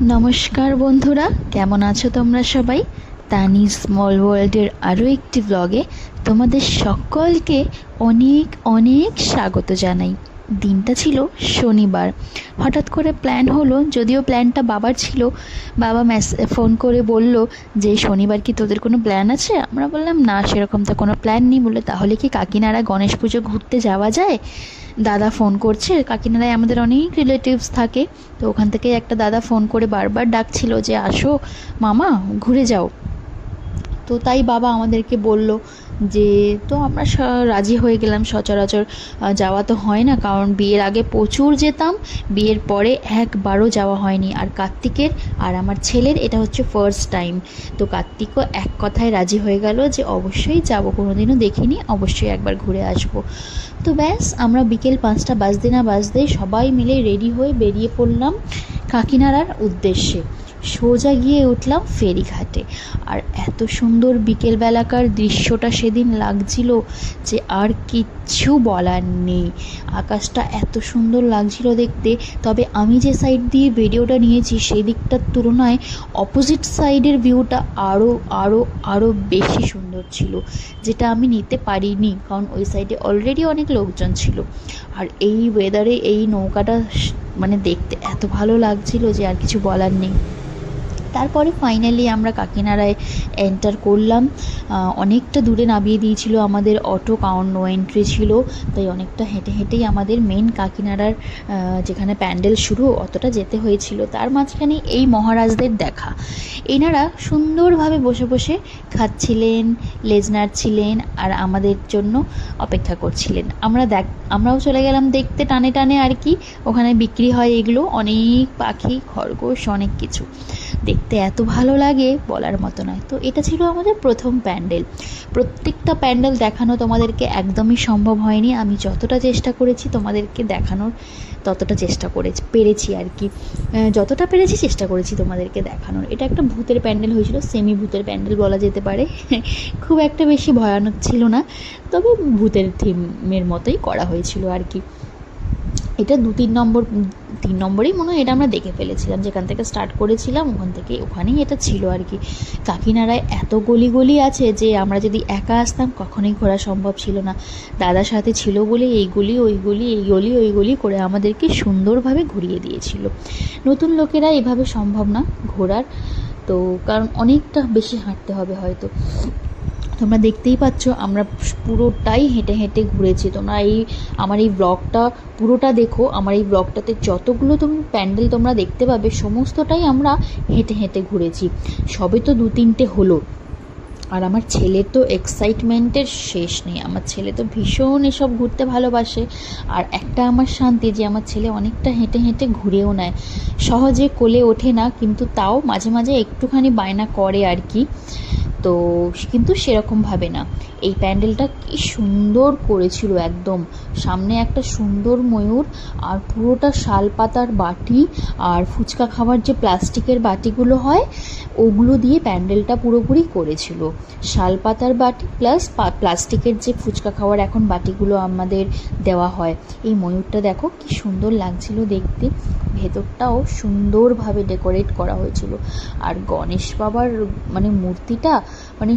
নমস্কার বন্ধুরা, কেমন আছো তোমরা সবাই? তানি স্মল ওয়ার্ল্ডের আরও একটি ব্লগে তোমাদের সকলকে অনেক অনেক স্বাগত জানাই। দিনটা ছিল শনিবার। হঠাৎ করে প্ল্যান হলো, যদিও প্ল্যানটা বাবার ছিল, বাবা ম্যাস ফোন করে বলল যে, শনিবার কি তোদের কোনো প্ল্যান আছে? আমরা বললাম, না, সেরকম তো কোনো প্ল্যান নেই। বলে তাহলে কি কাকিনাড়া গণেশ পুজো ঘুরতে যাওয়া যায়? দাদা ফোন করছে, কাকিনাড়ায় আমাদের অনেক রিলেটিভস থাকে, তো ওখান থেকে একটা দাদা ফোন করে বারবার ডাকছিল যে, আসো মামা, ঘুরে যাও। তো তাই বাবা আমাদেরকে বলল যে, তো আমরা রাজি হয়ে গেলাম সচরাচর। যাওয়া তো হয় না, কারণ বিয়ের আগে প্রচুর যেতাম, বিয়ের পরে একবারও যাওয়া হয়নি। আর কার্তিকের আর আমার ছেলের এটা হচ্ছে ফার্স্ট টাইম তো কার্তিকও এক কথায় রাজি হয়ে গেল যে, অবশ্যই যাব, কোনোদিনও দেখিনি, অবশ্যই একবার ঘুরে আসব। তো ব্যাস, আমরা বিকেল পাঁচটা বাজতে না বাজতেই সবাই মিলে রেডি হয়ে বেরিয়ে পড়লাম কাকিনাড়ার উদ্দেশ্যে। সোজা গিয়ে উঠলাম ফেরিঘাটে। আর এত সুন্দর বিকেলবেলাকার দৃশ্যটা সেদিন লাগছিল যে আর কিচ্ছু বলার নেই। আকাশটা এত সুন্দর লাগছিল দেখতে, তবে আমি যে সাইড দিয়ে ভিডিওটা নিয়েছি সেই দিকটার তুলনায় অপোজিট সাইডের ভিউটা আরও আরও আরও বেশি সুন্দর ছিল, যেটা আমি নিতে পারিনি, কারণ ওই সাইডে অলরেডি অনেক লোকজন ছিল। আর এই ওয়েদারে এই নৌকাটা মানে দেখতে এত ভালো লাগছিল যে আর কিছু বলার নেই। তারপরে ফাইনালি আমরা কাকিনাড়ায় এন্টার করলাম। অনেকটা দূরে নামিয়ে দিয়েছিল আমাদের অটো কারণ নো এন্ট্রি ছিল। তাই অনেকটা হেঁটে হেঁটেই আমাদের মেন কাকিনাড়ার যেখানে প্যান্ডেল শুরু, অতটা যেতে হয়েছিল। তার মাঝখানে এই মহারাজদের দেখা। এনারা সুন্দরভাবে বসে বসে খাচ্ছিলেন লেজ নাড়ছিলেন আর আমাদের জন্য অপেক্ষা করছিলেন। আমরা দেখ, আমরাও চলে গেলাম দেখতে টানে টানে আর কি। ওখানে বিক্রি হয় এগুলো, অনেক পাখি, খরগোশ, অনেক কিছু। দেখতে এত ভালো লাগে বলার মতো নয়। তো এটা ছিল আমাদের প্রথম প্যান্ডেল। প্রত্যেকটা প্যান্ডেল দেখানো তোমাদেরকে একদমই সম্ভব হয়নি। আমি যতটা চেষ্টা করেছি তোমাদেরকে দেখানোর ততটা চেষ্টা করে পেরেছি আর কি। যতটা পেরেছি চেষ্টা করেছি তোমাদেরকে দেখানোর। এটা একটা ভূতের প্যান্ডেল হয়েছিল সেমি ভূতের প্যান্ডেল বলা যেতে পারে। খুব একটা বেশি ভয়ানক ছিল না, তবে ভূতের থিমের মতোই করা হয়েছিল আর কি। এটা দু তিন নম্বর, তিন নম্বরেই মনে হয় এটা আমরা দেখে ফেলেছিলাম, যেখান থেকে স্টার্ট করেছিলাম, ওখান থেকে ওখানেই এটা ছিল আর কি। কাকিনাড়ায় এত গলি গলি আছে যে আমরা যদি একা আসতাম, কখনোই ঘোরা সম্ভব ছিল না। দাদার সাথে ছিল বলে এই গলি, ওই গলি, এই গলি, ওই গলি করে আমাদেরকে সুন্দরভাবে ঘুরিয়ে দিয়েছিল। নতুন লোকেরা এভাবে সম্ভব না ঘোরার, তো কারণ অনেকটা বেশি হাঁটতে হবে হয়তো। তোমরা দেখতেই পাচ্ছ, আমরা পুরোটাই হেঁটে হেঁটে ঘুরেছি। তোমরা এই, আমার এই ব্লগটা পুরোটা দেখো। আমার এই ব্লগটাতে যতগুলো তুমি প্যান্ডেল তোমরা দেখতে পাবে, সমস্তটাই আমরা হেঁটে হেঁটে ঘুরেছি। সবে তো দু তিনটে হলো। আর আমার ছেলে তো এক্সাইটমেন্টের শেষ নেই। আমার ছেলে তো ভীষণ এসব ঘুরতে ভালোবাসে। আর একটা আমার শান্তি যে আমার ছেলে অনেকটা হেঁটে হেঁটে ঘুরেও নেয়। সহজে কোলে ওঠে না, কিন্তু তাও মাঝে মাঝে একটুখানি বায়না করে আর কি। তো কিন্তু সেরকমভাবে না। এই প্যান্ডেলটা কি সুন্দর করেছিল একদম। সামনে একটা সুন্দর ময়ূর আর পুরোটা শাল পাতার বাটি আর ফুচকা খাবার যে প্লাস্টিকের বাটিগুলো হয়, ওগুলো দিয়ে প্যান্ডেলটা পুরোপুরি করেছিল। শাল পাতার বাটি প্লাস প্লাস্টিকের যে ফুচকা খাওয়ার এখন বাটিগুলো আমাদের দেওয়া হয়। এই ময়ূরটা দেখো কি সুন্দর লাগছিল দেখতে। ভেতরটাও সুন্দরভাবে ডেকোরেট করা হয়েছিল। আর গণেশ বাবার মানে মূর্তিটা মানে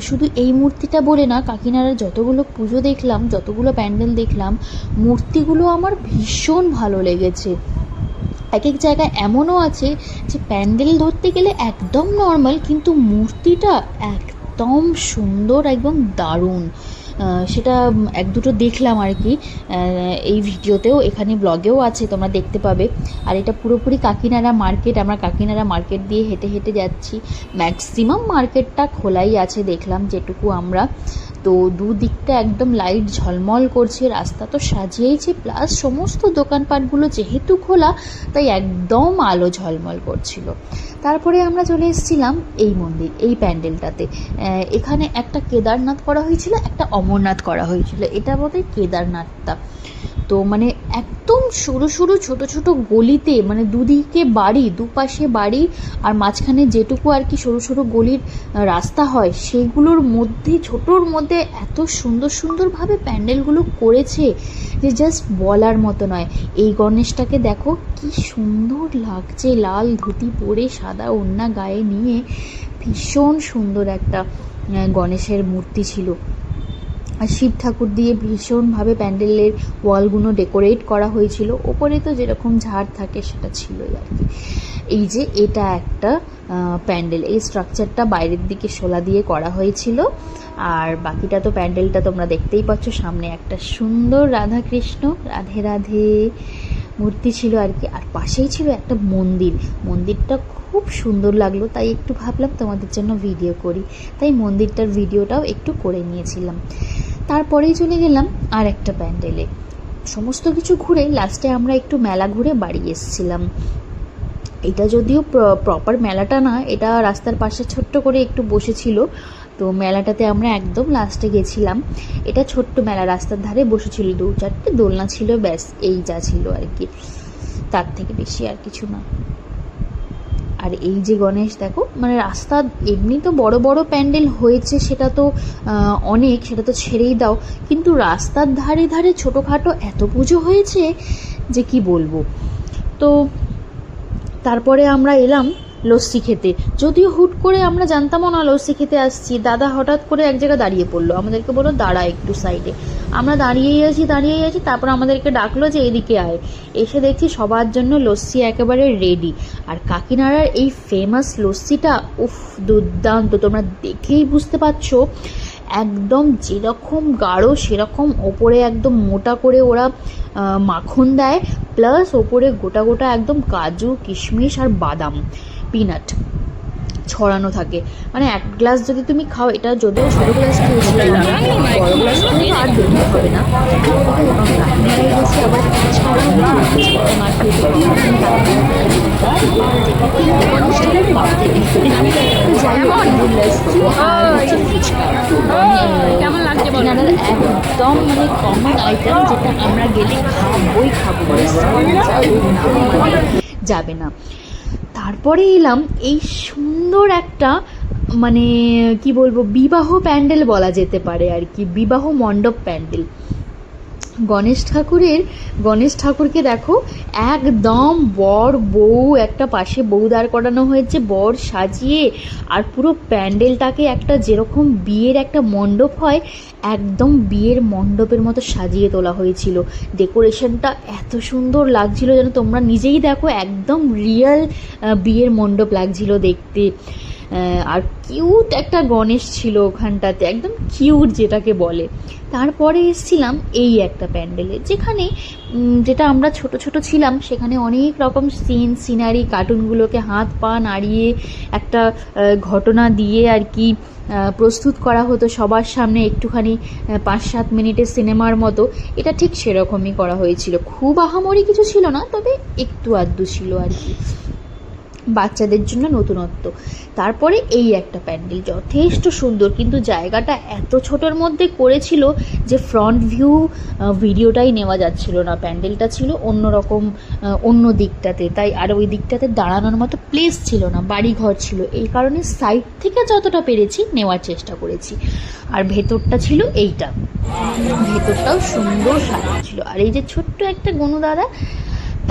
শুধু এই মূর্তিটা বলে না, কাকিনাড়ার যতগুলো পুজো দেখলাম, যতগুলো প্যান্ডেল দেখলাম, মূর্তিগুলো আমার ভীষণ ভালো লেগেছে। এক এক জায়গায় এমনও আছে যে, প্যান্ডেল ধরতে গেলে একদম নর্মাল, কিন্তু মূর্তিটা একদম সুন্দর, একদম দারুণ। সেটা এক দুটো দেখলাম আর কি। এই ভিডিওতেও, এখানে ব্লগেও আছে, তোমরা দেখতে পাবে। আর এটা পুরোপুরি কাকিনারা মার্কেট, আমরা কাকিনারা মার্কেট দিয়ে হেঁটে হেঁটে যাচ্ছি। ম্যাক্সিমাম মার্কেটটা খোলাই আছে, দেখলাম যেটুকু আমরা। তো দুদিকটা একদম লাইট ঝলমল করছে, রাস্তা তো সাজিয়েছে প্লাস সমস্ত দোকানপাটগুলো যেহেতু খোলা, তাই একদম আলো ঝলমল করছিল। তারপরে আমরা চলে এসেছিলাম এই মন্দির, এই প্যান্ডেলটাতে। এখানে একটা কেদারনাথ করা হয়েছিল, একটা অমরনাথ করা হয়েছিল। এটা বোধহয় কেদারনাথটা। তো মানে একদম সরু সরু ছোট ছোট গলিতে মানে দুদিকে বাড়ি, দুপাশে বাড়ি, আর মাঝখানে যেটুকু আর কি সরু সরু গলির রাস্তা হয়, সেগুলোর মধ্যে, ছোটোর মধ্যে এত সুন্দর সুন্দরভাবে প্যান্ডেলগুলো করেছে যে জাস্ট বলার মতো নয়। এই গণেশটাকে দেখো, কি সুন্দর লাগছে। লাল ধুতি পরে সাদা ওড়না গায়ে নিয়ে ভীষণ সুন্দর একটা গণেশের মূর্তি ছিল। আর শিব ঠাকুর দিয়ে ভীষণভাবে প্যান্ডেলের ওয়ালগুলো ডেকোরেট করা হয়েছিল। ওপরে তো যেরকম ঝাড় থাকে সেটা ছিলই আর কি। এই যে এটা একটা প্যান্ডেল। এই স্ট্রাকচারটা বাইরের দিকে শোলা দিয়ে করা হয়েছিল। আর বাকিটা তো প্যান্ডেলটা তোমরা দেখতেই পাচ্ছ, সামনে একটা সুন্দর রাধা কৃষ্ণ রাধে রাধে মূর্তি ছিল আর কি। আর পাশেই ছিল একটা মন্দির। মন্দিরটা খুব সুন্দর লাগল, তাই একটু ভাবলাম তোমাদের জন্য ভিডিও করি। তাই মন্দিরটার ভিডিওটাও একটু করে নিয়েছিলাম। তারপরেই চলে গেলাম আর একটা প্যান্ডেলে। সমস্ত কিছু ঘুরে লাস্টে আমরা একটু মেলা ঘুরে বাড়ি এসেছিলাম। এটা যদিও প্রপার মেলাটা না, এটা রাস্তার পাশে ছোট্ট করে একটু বসেছিল। তো মেলাটাতে আমরা একদম লাস্টে গেছিলাম। এটা ছোট্ট মেলা, রাস্তার ধারে বসেছিল দু চারটে দোলনা ছিল, ব্যাস এই যা ছিল আর কি। তার থেকে বেশি আর কিছু না। আর এই যে গণেশ, দেখো মানে রাস্তা এমনি তো বড় বড় প্যান্ডেল হয়েছে, সেটা তো অনেক, সেটা তো ছেড়েই দাও। কিন্তু রাস্তার ধারে ধারে ছোটোখাটো এত পুজো হয়েছে যে কি বলব। তো তারপরে আমরা এলাম লস্যি খেতে। যদিও হুট করে আমরা জানতামও না লস্যি খেতে আসছি, দাদা হঠাৎ করে এক জায়গায় দাঁড়িয়ে পড়ল। আমাদেরকে বলল, দাঁড়া একটু সাইডে আমরা দাঁড়িয়েই আছি দাঁড়িয়েই আছি, তারপর আমাদেরকে ডাকলো যে, এদিকে আয়। এসে দেখছি সবার জন্য লস্যি একেবারে রেডি আর কাকিনাড়ার এই ফেমাস লস্যিটা, উফ, দুর্দান্ত। তোমরা দেখেই বুঝতে পারছ, একদম যেরকম গাঢ়, সেরকম ওপরে একদম মোটা করে ওরা মাখন দেয়, প্লাস ওপরে গোটা গোটা একদম কাজু, কিশমিশ আর বাদাম। পিনাট ছড়ানো থাকে। মানে এক গ্লাস যদি তুমি খাও এটা যদিও ছোটো গ্লাস খেয়েছিলাম বড় গ্লাস আর হবে না। একদম মানে কমন আইটেম যেটা আমরা গেলে খাবোই খাব যাবে না। তারপরে এলাম এই সুন্দর একটা মানে কি বলব, বিবাহ প্যান্ডেল বলা যেতে পারে আর কি, বিবাহ মণ্ডপ প্যান্ডেল। গণেশ ঠাকুরের, গণেশ ঠাকুরকে দেখো, একদম বর বউ, একটা পাশে বউ দাঁড় করানো হয়েছে, বর সাজিয়ে, আর পুরো প্যান্ডেলটাকে একটা যেরকম বিয়ের একটা মণ্ডপ হয়, একদম বিয়ের মণ্ডপের মতো সাজিয়ে তোলা হয়েছিল। ডেকোরেশনটা এত সুন্দর লাগছিল যেন তোমরা নিজেই দেখো, একদম রিয়েল বিয়ের মণ্ডপ লাগছিল দেখতে। আর কিউট একটা গণেশ ছিল ওখানটাতে, একদম কিউট যেটাকে বলে। তারপরে এসছিলাম এই একটা প্যান্ডেলে, যেখানে যেটা আমরা ছোট ছোট ছিলাম, সেখানে অনেক রকম সিন সিনারি কার্টুনগুলোকে হাত পা নাড়িয়ে একটা ঘটনা দিয়ে আর কি প্রস্তুত করা হতো সবার সামনে একটুখানি পাঁচ সাত মিনিটের সিনেমার মতো। এটা ঠিক সেরকমই করা হয়েছিল। খুব আহামরি কিছু ছিল না, তবে একটু আধটু ছিল আর কি। বাচ্চাদের জন্য নতুনত্ব। তারপরে এই একটা প্যান্ডেল, যথেষ্ট সুন্দর। কিন্তু জায়গাটা এত ছোটোর মধ্যে করেছিল যে ফ্রন্ট ভিউ ভিডিওটাই নেওয়া যাচ্ছিল না। প্যান্ডেলটা ছিল অন্য রকম অন্য দিকটাতে। তাই আর ওই দিকটাতে দাঁড়ানোর মতো প্লেস ছিল না বাড়ি ঘর ছিল। এই কারণে সাইড থেকে যতটা পেরেছি নেওয়ার চেষ্টা করেছি। আর ভেতরটা ছিল এইটা। ভেতরটাও সুন্দর সাজানো ছিল। আর এই যে ছোট্ট একটা গনুদাদা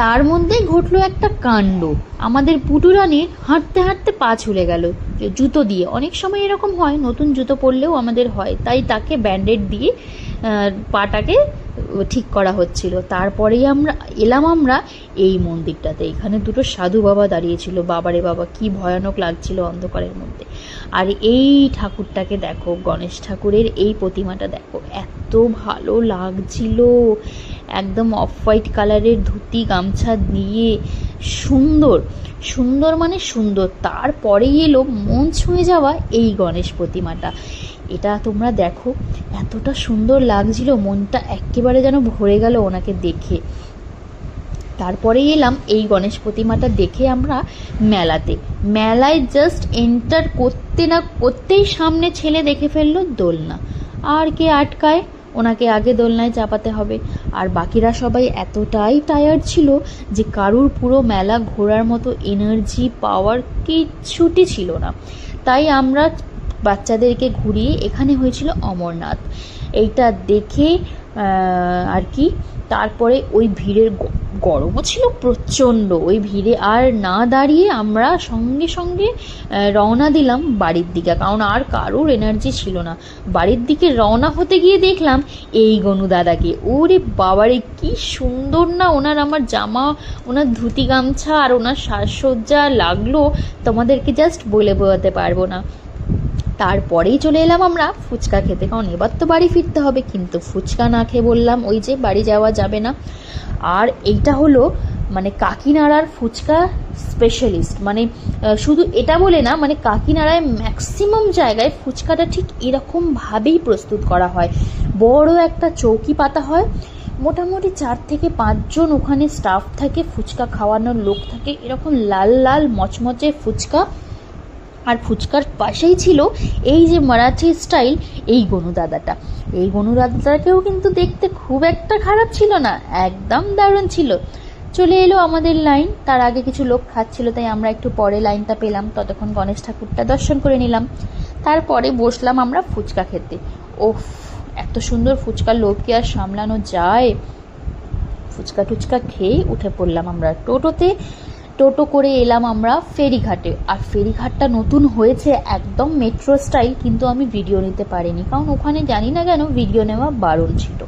তার মধ্যেই ঘটলো একটা কাণ্ড। আমাদের পুটুরানির হাঁটতে হাঁটতে পা ছুলে গেল জুতো দিয়ে। অনেক সময় এরকম হয়, নতুন জুতো পরলেও আমাদের হয়। তাই তাকে ব্যান্ডেড দিয়ে পাটাকে ঠিক করা হচ্ছিল। তারপরেই আমরা, এলাম আমরা এই মন্দিরটাতে। এখানে দুটো সাধু বাবা দাঁড়িয়েছিল। বাবারে বাবা, কি ভয়ানক লাগছিল অন্ধকারের মধ্যে। আর এই ঠাকুরটাকে দেখো, গণেশ ঠাকুরের এই প্রতিমাটা দেখো, এত ভালো লাগছিল। একদম অফ হোয়াইট কালারের ধুতি, গামছা দিয়ে সুন্দর সুন্দর মানে সুন্দর। তারপরেই এলো মন ছুঁয়ে যাওয়া এই গণেশ প্রতিমাটা। এটা তোমরা দেখো। এতটা সুন্দর লাগছিল, মনটা একেবারে যেন ভরে গেল ওনাকে দেখে। তারপরেই এলাম এই গণেশ প্রতিমাটা দেখে আমরা মেলাতে। মেলায় জাস্ট এন্টার করতে না করতেই সামনে ছেলে দেখে ফেলল দোলনা। আর কে আটকায়? ওনাকে আগে দোলনায় চাপাতে হবে। আর বাকিরা সবাই এতটাই টায়ার্ড ছিল যে কারুর পুরো মেলা ঘোরার মতো এনার্জি পাওয়ার কিচ্ছুটি ছিল না। তাই আমরা বাচ্চাদেরকে ঘুরিয়ে এখানে হয়েছিল অমরনাথ। এইটা দেখে আর কি, তারপরে ওই ভিড়ের গরমও ছিল প্রচণ্ড। ওই ভিড়ে আর না দাঁড়িয়ে আমরা সঙ্গে সঙ্গে রওনা দিলাম বাড়ির দিকে। কারণ আর কারোর এনার্জি ছিল না। বাড়ির দিকে রওনা হতে গিয়ে দেখলাম এই গনু দাদাকে। ওরে বাবারে, কি সুন্দর না ওনার আমার জামা, ওনার ধুতি গামছা আর ওনার সাজসজ্জা লাগল। তোমাদেরকে জাস্ট বলে বোঝাতে পারব না। তারপরেই চলে এলাম আমরা ফুচকা খেতে। কারণ এবার তো বাড়ি ফিরতে হবে, কিন্তু ফুচকা না খেয়ে বললাম, ওই যে বাড়ি যাওয়া যাবে না। আর এইটা হলো মানে কাকিনাড়ার ফুচকা স্পেশালিস্ট মানে শুধু এটা বলে না মানে কাকিনাড়ায় ম্যাক্সিমাম জায়গায় ফুচকাটা ঠিক এরকমভাবেই প্রস্তুত করা হয়। বড় একটা চৌকি পাতা হয়। মোটামুটি চার থেকে পাঁচজন ওখানে স্টাফ থাকে, ফুচকা খাওয়ানোর লোক থাকে। এরকম লাল লাল মচমচে ফুচকা। আর ফুচকার পাশেই ছিল এই যে মারাঠি স্টাইল এই গনু দাদাটা। এই গনু দাদাটাকেও কিন্তু দেখতে খুব একটা খারাপ ছিল না, একদম দারুণ ছিল। চলে এলো আমাদের লাইন, তার আগে কিছু লোক খাচ্ছিল, তাই আমরা একটু পরে লাইনটা পেলাম, ততক্ষণ গণেশ ঠাকুরটা দর্শন করে নিলাম। তারপরে বসলাম আমরা ফুচকা খেতে। ওফ, এত সুন্দর ফুচকার লোভ কি আর সামলানো যায়? ফুচকা টুচকা খেয়ে উঠে পড়লাম আমরা টোটোতে। টোটো করে এলাম আমরা ফেরিঘাটে। আর ফেরিঘাটটা নতুন হয়েছে একদম মেট্রো স্টাইল কিন্তু আমি ভিডিও নিতে পারিনি। কারণ ওখানে জানি না কেন ভিডিও নেওয়া বারণ ছিল।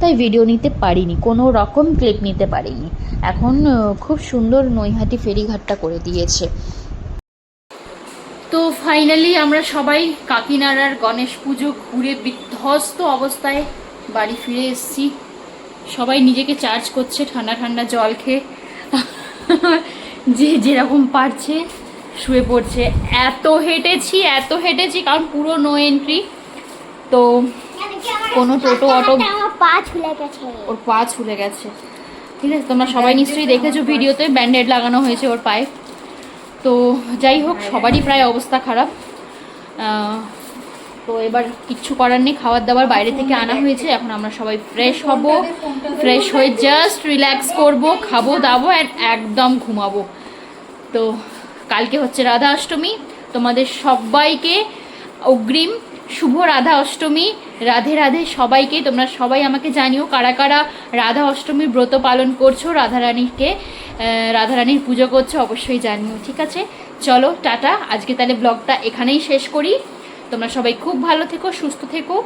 তাই ভিডিও নিতে পারিনি, কোনো রকম ক্লিপ নিতে পারিনি। এখন খুব সুন্দর নৈহাটি ফেরিঘাটটা করে দিয়েছে। তো ফাইনালি আমরা সবাই কাকিনাড়ার গণেশ পুজো ঘুরে বিধ্বস্ত অবস্থায় বাড়ি ফিরে এসেছি। সবাই নিজেকে চার্জ করছে, ঠান্ডা ঠান্ডা জল খেয়ে। যে যেরকম পারছে, শুয়ে পড়ছে। এত হেঁটেছি এত হেঁটেছি, কারণ পুরো নো এন্ট্রি তো কোনো টোটো, অটো পা ছুলে গেছে ওর পা ছুলে গেছে। ঠিক আছে, তোমরা সবাই নিশ্চয়ই দেখেছ ভিডিওতে, ব্যান্ডেড লাগানো হয়েছে ওর পায়ে। তো যাই হোক, সবারই প্রায় অবস্থা খারাপ। তো এবার কিচ্ছু করার নেই, খাবার দাবার বাইরে থেকে আনা হয়েছে, এখন আমরা সবাই ফ্রেশ হব। ফ্রেশ হয়ে জাস্ট রিল্যাক্স করব, খাব, দাবো অ্যান্ড একদম ঘুমাবো। তো কালকে হচ্ছে রাধা অষ্টমী, তোমাদের সবাইকে অগ্রিম শুভ রাধা অষ্টমী। রাধে রাধে সবাইকে, তোমরা সবাই আমাকে জানিও কারা কারা রাধা অষ্টমীর ব্রত পালন করছ রাধারানীকে রাধারানীর পুজো করছ, অবশ্যই জানিও, ঠিক আছে? চলো, টাটা। আজকে তাহলে ব্লগটা এখানেই শেষ করি। তোমরা সবাই খুব ভালো থেকো, সুস্থ থেকো।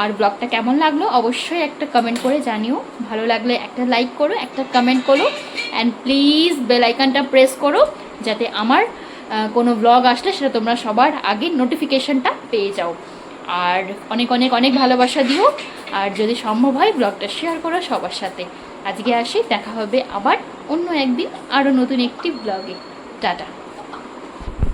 আর ব্লগটা কেমন লাগল অবশ্যই একটা কমেন্ট করে জানিও। ভালো লাগলে একটা লাইক করো, একটা কমেন্ট করো। অ্যান্ড প্লিজ বেল আইকনটা প্রেস করো, যাতে আমার কোনো ব্লগ আসলে সেটা তোমরা সবার আগে নোটিফিকেশনটা পেয়ে যাও। আর অনেক অনেক অনেক ভালোবাসা দিও। আর যদি সম্ভব হয় ব্লগটা শেয়ার করো সবার সাথে। আজকে আসি, দেখা হবে আবার অন্য একদিন আরও নতুন একটি ব্লগে টাটা।